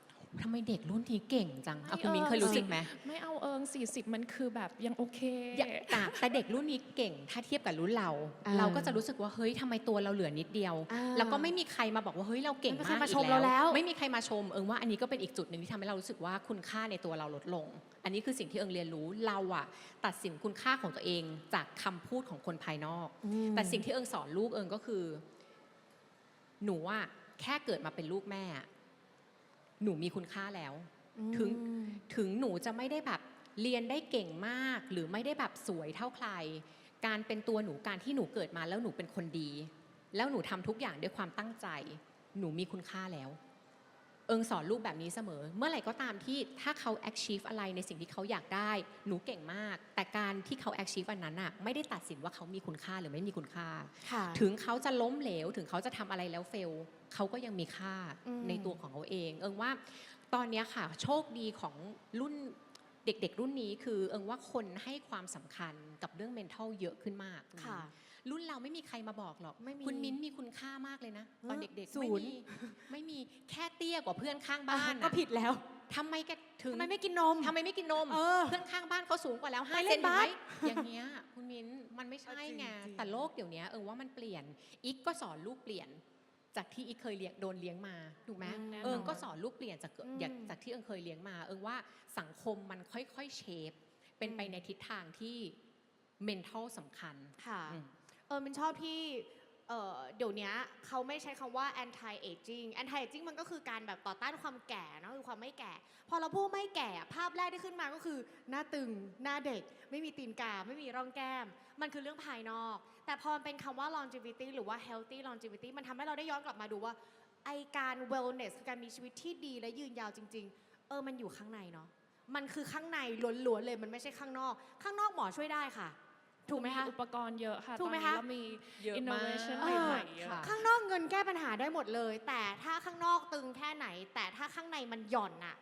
Speaker 2: ทำไมเด็กรุ่นนี้เก่งจังเอาคุณมิ้น
Speaker 3: ไม่
Speaker 2: เคยรู้สึกไหม
Speaker 3: ไม่เอาเอิง40 มันคือแบบยังโอเค
Speaker 2: อย่าแต่แต่เด็กรุ่นนี้เก่งถ้าเทียบกับรุ่นเรา
Speaker 1: อ่า
Speaker 2: เราก็จะรู้สึกว่าเฮ้ยทำไมตัวเราเหลือนิดเดียว
Speaker 1: อ่า
Speaker 2: แล้วก็ไม่มีใครมาบอกว่าเฮ้ยเราเก่ง
Speaker 1: ไม่มีใคร
Speaker 2: มาก
Speaker 1: มา
Speaker 2: อี
Speaker 1: ชม
Speaker 2: ก
Speaker 1: เราแล้ว
Speaker 2: ไม่มีใครมาชมเอิงว่าอันนี้ก็เป็นอีกจุดหนึ่งที่ทำให้เรารู้สึกว่าคุณค่าในตัวเราลดลง อันนี้คือสิ่งที่เอิงเรียนรู้เราอะตัดสินคุณค่าของตัวเองจากคำพูดของคนภายนอก
Speaker 1: อืม
Speaker 2: แต่สิ่งที่เอิงสอนลูกเอิงก็คือ หนูอะแค่เกิดมาเป็นลูกแม่อะ หนูมีคุณค่าแล้ว ถึง
Speaker 1: อืม
Speaker 2: ถึงหนูจะไม่ได้แบบเรียนได้เก่งมาก หรือไม่ได้แบบสวยเท่าใคร การเป็นตัวหนูการที่หนูเกิดมาแล้วหนูเป็นคนดี แล้วหนูทำทุกอย่างด้วยความตั้งใจ หนูมีคุณค่าแล้ว เอิงสอนลูกแบบนี้เสมอ เมื่อไหร่ก็ตามที่ถ้าเขา achieve อะไรในสิ่งที่เขาอยากได้ หนูเก่งมาก แต่การที่เขา achieve อันนั้นอะไม่ได้ตัดสินว่าเขามีคุณค่าหรือไม่มีคุณค่า
Speaker 1: ค่ะ
Speaker 2: ถึงเขาจะล้มเหลว ถึงเขาจะทำอะไรแล้วเฟลเขาก็ยังมีค่า
Speaker 1: อืม
Speaker 2: ในตัวของเขาเอง เอิงว่าตอนเนี้ยค่ะโชคดีของรุ่นเด็กๆ รุ่นนี้คือ เอิงว่าคนให้ความสำคัญกับเรื่อง mental เยอะขึ้นมาก
Speaker 1: ค่ะ
Speaker 2: รุ่นเราไม่มีใครมาบอกหรอก
Speaker 1: ไม่มี
Speaker 2: คุณมิ้นท์มีคุณค่ามากเลยนะตอน
Speaker 1: เออ
Speaker 2: เด็กๆ
Speaker 1: ศู
Speaker 2: ไม่
Speaker 1: นย์
Speaker 2: มีไม่มีแค่เตี้ยกว่าเพื่อนข้างบ้าน
Speaker 1: ก็
Speaker 2: น่ะ
Speaker 1: ผิดแล้ว
Speaker 2: ทำไมแกถึง
Speaker 1: ทำไมไม่กินนม
Speaker 2: ทำไมไม่กินนม
Speaker 1: เออ
Speaker 2: เพื่อนข้างบ้านเขาสูงกว่าแล้วห้า
Speaker 1: ไปเล่
Speaker 2: เซน
Speaker 1: น
Speaker 2: เห็นไหม
Speaker 1: บาส
Speaker 2: อย่างเงี้ยคุณมิ้นมันไม่ใช่ไง
Speaker 1: จริงๆ
Speaker 2: แต่โลกเดี๋ยวนี้เออว่ามันเปลี่ยนอีกก็สอนลูกเปลี่ยน จากที่อีกเคยเลี้ยงโดนเลี้ยงมาถูกไหม
Speaker 1: อืม
Speaker 2: เอิงก็สอนลูกเปลี่ยนจาก
Speaker 1: อืม
Speaker 2: อย่างจากที่เอิงเคยเลี้ยงมา เอิงว่าสังคมมันค่อยๆเชฟเป็นไป
Speaker 1: อืม
Speaker 2: ในทิศทางที่ mental สำคัญ
Speaker 1: ค่ะ
Speaker 2: อืม
Speaker 1: เออมันชอบที่เออเดี๋ยวนี้เขาไม่ใช้คำว่า anti aging anti aging มันก็คือการแบบต่อต้านความแก่เนอะคือความไม่แก่ พอเราพูดไม่แก่ภาพแรกที่ขึ้นมาก็คือ หน้าตึง หน้าเด็ก ไม่มีตีนกา ไม่มีร่องแก้ม มันคือเรื่องภายนอก แต่พอมันเป็นคำว่า longevity หรือว่า healthy longevity มันทำให้เราได้ย้อนกลับมาดูว่าไอการ wellness คือการมีชีวิตที่ดีและยืนยาวจริง ๆ เออมันอยู่ข้างในเนาะมันคือข้างในล้วนๆเลยมันไม่ใช่ข้างนอก ข้างนอกหมอช่วยได้ค่ะ ถูกไหมคะ
Speaker 3: อุปกรณ์เยอะค่ะ
Speaker 1: ถูกไหม
Speaker 3: ตอนนี้
Speaker 1: คะ
Speaker 3: เรามี
Speaker 2: เยอะมาก
Speaker 3: innovation
Speaker 1: เออ
Speaker 3: ใหม่ๆเยอะ
Speaker 2: ค่ะ
Speaker 1: ข้างนอกเงินแก้ปัญหาได้หมดเลย แต่ถ้าข้างนอกตึงแค่ไหน แต่ถ้าข้างในมันหย่อนน่ะ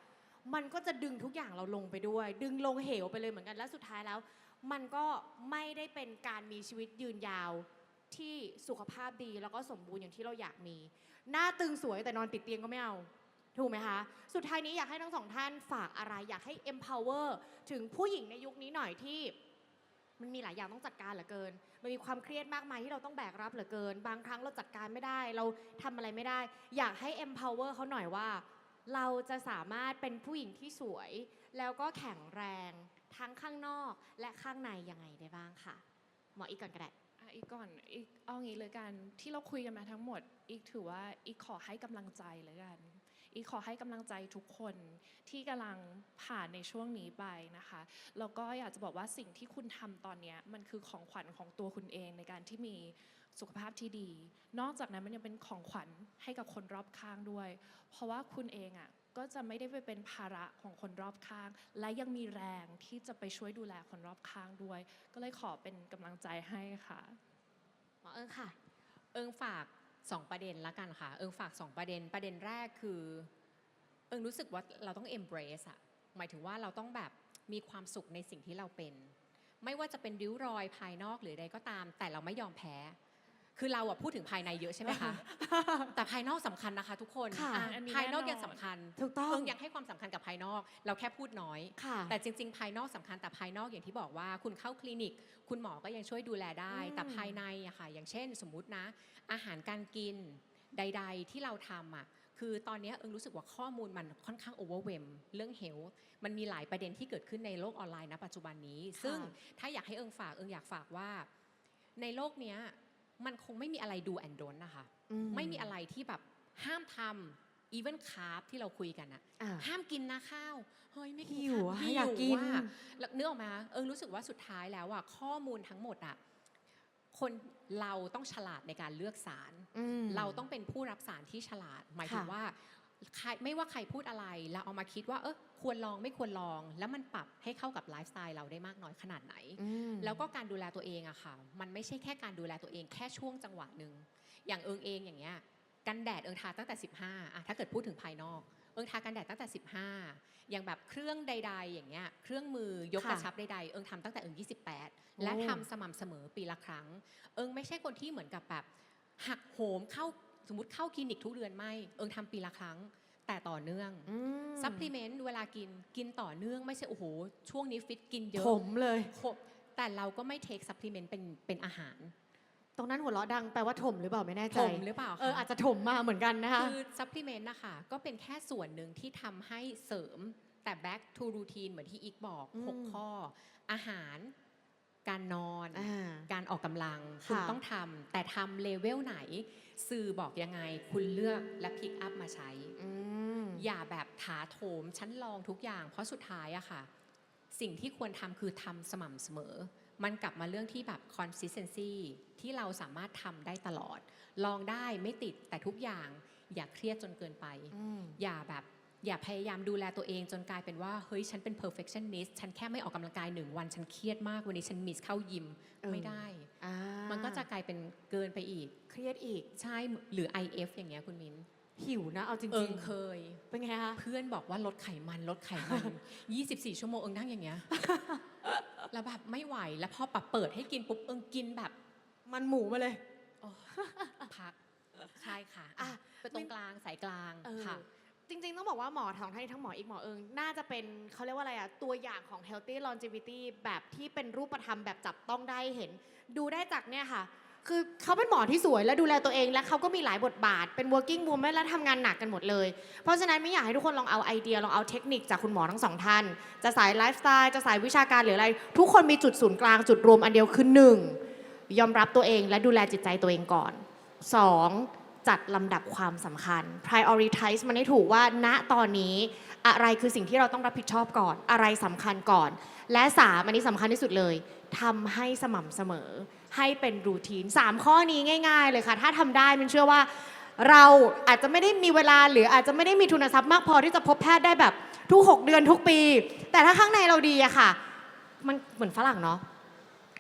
Speaker 1: มันก็จะดึงทุกอย่างเราลงไปด้วย ดึงลงเหวไปเลยเหมือนกันและสุดท้ายแล้ว มันก็ไม่ได้เป็นการมีชีวิตยืนยาวที่สุขภาพดีแล้วก็สมบูรณ์อย่างที่เราอยากมี หน้าตึงสวยแต่นอนติดเตียงก็ไม่เอา ถูกไหมคะ สุดท้ายนี้อยากให้ทั้งสองท่านฝากอะไรอยากให้ empower ถึงผู้หญิงในยุคนี้หน่อยที่ มันมีหลายอย่างต้องจัดการเหลือเกิน มันมีความเครียดมากมายที่เราต้องแบกรับเหลือเกิน บางครั้งเราจัดการไม่ได้ เราทำอะไรไม่ได้ อยากให้ empower เขาหน่อยว่า เราจะสามารถเป็นผู้หญิงที่สวย แล้วก็แข็งแรงทั้งข้างนอกและข้างในยังไงได้บ้างค่ะ หมออีกก่อนก็ได้
Speaker 3: อีกก่อนอีกเอางี้เลยกันที่เราคุยกันมาทั้งหมด อีกถือว่าอีกขอให้กำลังใจเลยกัน อีกขอให้กำลังใจทุกคนที่กำลังผ่านในช่วงนี้ไปนะคะแล้วก็อยากจะบอกว่าสิ่งที่คุณทำตอนนี้มันคือของขวัญของตัวคุณเองในการที่มีสุขภาพที่ดี นอกจากนั้นมันยังเป็นของขวัญให้กับคนรอบข้างด้วย เพราะว่าคุณเองอะก็จะไม่ได้ไปเป็นภาระของคนรอบข้าง และยังมีแรงที่จะไปช่วยดูแลคนรอบข้างด้วย ก็เลยขอเป็นกำลังใจให้ค่ะ
Speaker 1: หมอเอิงค่ะ
Speaker 2: เอิงฝาก สองประเด็นละกันค่ะ เอิงฝากสองประเด็น ประเด็นแรกคือ เอิงรู้สึกว่าเราต้อง embrace อะหมายถึงว่าเราต้องแบบมีความสุขในสิ่งที่เราเป็น ไม่ว่าจะเป็นริ้วรอยภายนอกหรือใดก็ตาม แต่เราไม่ยอมแพ้ คือเราอะพูดถึงภายในเยอะใช่ไหมคะ แต่ภายนอกสำคัญนะคะ ทุกคน
Speaker 1: ค่ะ
Speaker 2: อะ
Speaker 3: อันนี้
Speaker 2: ภายนอก
Speaker 3: แน่นอน
Speaker 2: ยังสำคัญ
Speaker 1: ถูกต้อง
Speaker 2: เอิงยังให้ความสำคัญกับภายนอก เราแค่พูดน้อย
Speaker 1: ค่ะ
Speaker 2: แต่จริง ๆ ภายนอกสำคัญแต่ภายนอกอย่างที่บอกว่า คุณเข้าคลินิก คุณหมอก็ยังช่วยดูแลได้
Speaker 1: อืม
Speaker 2: แต่ภายในอะค่ะ อย่างเช่น สมมุตินะ อาหารการกินใด ๆ ที่เราทำอะคือตอนเนี้ยเอิงรู้สึกว่าข้อมูลมันค่อนข้างโอเวอร์เวมเรื่องเฮลมันมีหลายประเด็นที่เกิดขึ้นในโลกออนไลน์นะปัจจุบันนี้ ซึ่งถ้าอยากให้เอิงฝากเอิงอยากฝากว่า ในโลกเนี้ย มันคงไม่มีอะไรดูแอนโดนนะคะ
Speaker 1: อื
Speaker 2: ไม่มีอะไรที่แบบห้ามทำอีเวนคาร์บที่เราคุยกันอะ
Speaker 1: อ่า
Speaker 2: ห้ามกินนะข้าว เฮ้ยไม่กิน
Speaker 1: หิว
Speaker 2: ข้าว
Speaker 1: อะอยากกิน
Speaker 2: อะแล้วเนื้อออกมาเอิงรู้สึกว่าสุดท้ายแล้วอะข้อมูลทั้งหมดอะคนเราต้องฉลาดในการเลือกสาร
Speaker 1: อืม
Speaker 2: เราต้องเป็นผู้รับสารที่ฉลาด หมายถึง
Speaker 1: ค่ะ
Speaker 2: ว่าใคร ไม่ว่าใครพูดอะไร เราเอามาคิดว่าเออควรลองไม่ควรลอง แล้วมันปรับให้เข้ากับไลฟ์สไตล์เราได้มากน้อยขนาดไหน
Speaker 1: อืม
Speaker 2: แล้วก็การดูแลตัวเองอะค่ะ มันไม่ใช่แค่การดูแลตัวเองแค่ช่วงจังหวะหนึ่งอย่างเอิงเองอย่างเงี้ยกันแดดเอิงทาตั้งแต่ 15อะถ้าเกิดพูดถึงภายนอกเอิงทากันแดดตั้งแต่ 15 อย่างแบบเครื่องใด ๆ อย่างเงี้ยเครื่องมือยก
Speaker 1: ค่ะ
Speaker 2: กระชับใดๆเอิงทำตั้งแต่เอิง28 และ
Speaker 1: โอ้
Speaker 2: ทำสม่ำเสมอปีละครั้ง เอิงไม่ใช่คนที่เหมือนกับแบบหักโหมเข้า สมมติเข้าคลินิกทุกเดือนไม่ เอิงทำปีละครั้ง แต่ต่อเนื่อง
Speaker 1: อืม
Speaker 2: ซัพพลีเมนต์เวลากินกินต่อเนื่องไม่ใช่โอ้โห ช่วงนี้ฟิตกินเยอะ
Speaker 1: ขมเลย
Speaker 2: ครบแต่เราก็ไม่เทคซัพพลีเมนต์เป็นเป็นอาหาร
Speaker 1: ตรงนั้นหัวเราะดังแปลว่าถมหรือเปล่าไม่แน่ใจ
Speaker 2: ถมหรือเปล่าคะ
Speaker 1: เอออาจจะถมมาเหมือนกันนะคะ
Speaker 2: คือซัพพลีเมนต์นะคะก็เป็นแค่ส่วนหนึ่งที่ทำให้เสริมแต่ back to routine เหมือนที่อีกบอก
Speaker 1: อืม
Speaker 2: 6ข้อ อาหาร การนอน
Speaker 1: อ่า
Speaker 2: การออกกำลัง
Speaker 1: ค่ะ
Speaker 2: คุณต้องทำแต่ทำเลเวลไหน สื่อบอกยังไง คุณเลือกและพิกอัพมาใช้
Speaker 1: อืม
Speaker 2: อย่าแบบถาโถมฉันลองทุกอย่าง เพราะสุดท้ายอะค่ะ สิ่งที่ควรทำคือทำสม่ำเสมอ มันกลับมาเรื่องที่แบบ consistency ที่เราสามารถทำได้ตลอด ลองได้ไม่ติดแต่ทุกอย่าง อย่าเครียดจนเกินไป
Speaker 1: อืม
Speaker 2: อย่าแบบ อย่าพยายามดูแลตัวเองจนกลายเป็นว่า เฮ้ย ฉันเป็น perfectionist ฉันแค่ไม่ออกกำลังกายหนึ่งวัน ฉันเครียดมาก วันนี้ฉันมิสเข้ายิม
Speaker 1: เออ
Speaker 2: ไม่ได้
Speaker 1: อ่า
Speaker 2: มันก็จะกลายเป็นเกินไปอีก
Speaker 1: เครียดอีก
Speaker 2: ใช่ หรือ IF อย่างเงี้ยคุณมิ้น
Speaker 1: หิวนะ เอาจ
Speaker 2: เอิ
Speaker 1: ริง
Speaker 2: งเคย
Speaker 1: ๆเป็นไงคะ
Speaker 2: เพื่อนบอกว่าลดไขมันลดไขมัน 24 ชั่วโมงเอิงนั่งอย่างเงี้ย แล้วแบบไม่ไหว แล้วพอปรับเปิดให้กินปุ๊บเอิงกินแบบ
Speaker 1: มันหมูมาเลย
Speaker 2: โอ้พัก ใช่ค่ะ
Speaker 1: อะ
Speaker 2: ไปตรงกลางสายกลาง
Speaker 1: เออ
Speaker 2: ค่ะ
Speaker 1: จริงๆ ต้องบอกว่าหมอทองท่านทั้งหมออีกหมอเอิงน่าจะเป็นเขาเรียกว่าอะไรอะตัวอย่างของ healthy longevity แบบที่เป็นรูปธรรมแบบจับต้องได้เห็น ดูได้จากเนี่ยค่ะ คือเขาเป็นหมอที่สวยและดูแลตัวเอง และเขาก็มีหลายบทบาทเป็น working woman และทำงานหนักกันหมดเลย เพราะฉะนั้นไม่อยากให้ทุกคนลองเอาไอเดียลองเอาเทคนิคจากคุณหมอทั้งสองท่าน จะสายไลฟ์สไตล์จะสายวิชาการหรืออะไร ทุกคนมีจุดศูนย์กลางจุดรวมอันเดียวคือหนึ่งยอมรับตัวเองและดูแลจิตใจตัวเองก่อนสอง จัดลำดับความสำคัญ prioritize มันให้ถูกว่าณตอนนี้อะไรคือสิ่งที่เราต้องรับผิดชอบก่อน อะไรสำคัญก่อน และสามอันนี้สำคัญที่สุดเลยทำให้สม่ำเสมอ ให้เป็นรูทีนสามข้อนี้ง่าย ๆ เลยค่ะ ถ้าทำได้มันเชื่อว่าเราอาจจะไม่ได้มีเวลาหรืออาจจะไม่ได้มีทุนทรัพย์มากพอที่จะพบแพทย์ได้แบบทุก 6 เดือนทุกปี แต่ถ้าข้างในเราดีอะค่ะ มันเหมือนฝรั่งเนาะ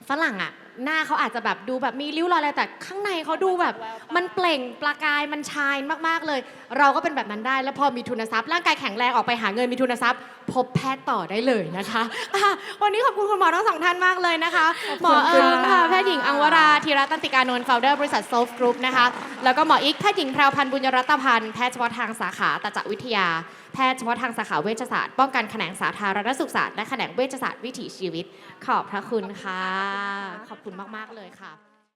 Speaker 1: ฝรั่งอะ หน้าเขาอาจจะแบบดูแบบมีริ้วรอยอะไรแต่ข้างในเขาดูแบบ มันเปล่งประกายมันชายมากๆเลย เราก็เป็นแบบนั้นได้ แล้วพอมีทุนทรัพย์ ร่างกายแข็งแรงออกไปหาเงินมีทุนทรัพย์ พบแพทย์ต่อได้เลยนะคะอะวันนี้ขอบคุณคุณหมอทั้งสองท่านมากเลยนะคะหมอเอิงค่ะแพทย์หญิงอังวราธีรตันติกานนท์ founder บริษัท Soft Group นะคะแล้วก็หมออีกแพทย์หญิงแพรวพันธ์บุญยรัตพันธ์แพทย์เฉพาะทางสาขาตจักวิทยา แพทย์เฉพาะทางสาขาเวชศาสตร์ ป้องกันแขนงสาธารณสุขศาสตร์และแขนงเวชศาสตร์วิถีชีวิต ขอบพระคุณค่ะ ขอบคุณมาก ๆ เลยค่ะ